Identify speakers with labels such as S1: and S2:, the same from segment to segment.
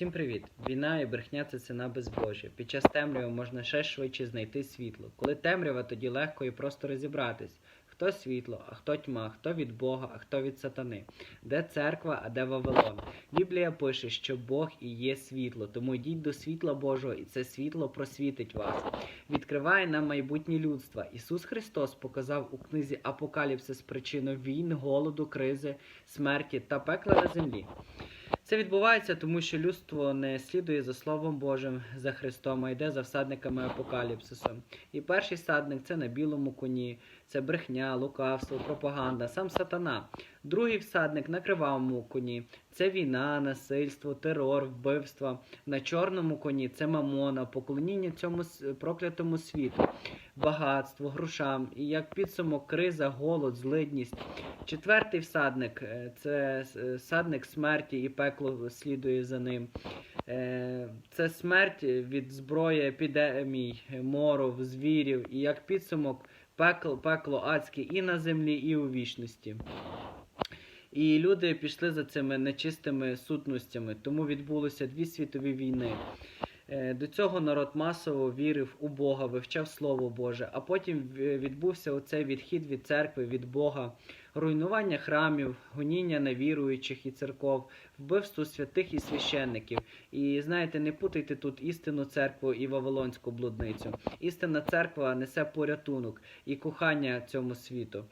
S1: Всім привіт! Війна і брехня це ціна безбожжя. Під час темряви можна ще швидше знайти світло. Коли темрява, тоді легко і просто розібратись. Хто світло, а хто тьма, хто від Бога, а хто від сатани. Де церква, а де Вавилон. Біблія пише, що Бог і є світло, тому йдіть до світла Божого, і це світло просвітить вас. Відкриває нам майбутнє людства. Ісус Христос показав у книзі Апокаліпсис причину війн, голоду, кризи, смерті та пекла на землі. Це відбувається, тому що людство не слідує за Словом Божим, за Христом, а йде за всадниками апокаліпсису. І перший всадник це на білому коні, це брехня, лукавство, пропаганда, сам сатана. Другий всадник на кривавому коні це війна, насильство, терор, вбивства. На чорному коні це мамона, поклоніння цьому проклятому світу, багатство, грошам і як підсумок криза, голод, злидність. Четвертий всадник е, це е, всадник смерті і пекло слідує за ним. Е, Це смерть від зброї епідемій, моров, звірів, і як підсумок пекло, пекло адське і на землі, і у вічності. І люди пішли за цими нечистими сутностями, тому відбулося дві світові війни. Е, До цього народ масово вірив у Бога, вивчав Слово Боже, а потім в- відбувся оцей відхід від церкви, від Бога, руйнування храмів, гоніння на віруючих і церков, вбивство святих і священників. І знаєте, не путайте тут істинну церкву і Вавилонську блудницю. Істинна церква несе порятунок і кохання цьому світу.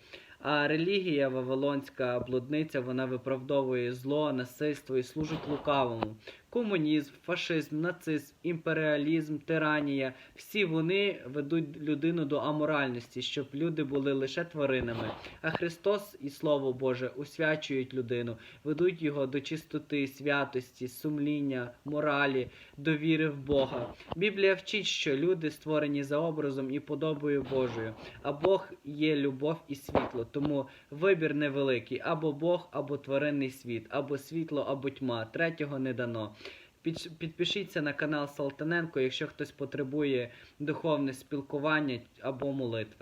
S1: А релігія Вавилонська блудниця вона виправдовує зло, насильство і служить лукавому. Комунізм, фашизм, нацизм, імперіалізм, тиранія всі вони ведуть людину до аморальності, щоб люди були лише тваринами. А Христос і Слово Боже усвячують людину, ведуть його до чистоти, святості, сумління, моралі, довіри в Бога. Біблія вчить, що люди створені за образом і подобою Божою, а Бог є любов і світло. Тому вибір невеликий: або Бог, або тваринний світ, або світло, або тьма. Третього не дано. Під- Підпишіться на канал Салтаненко, якщо хтось потребує духовне спілкування або молитви.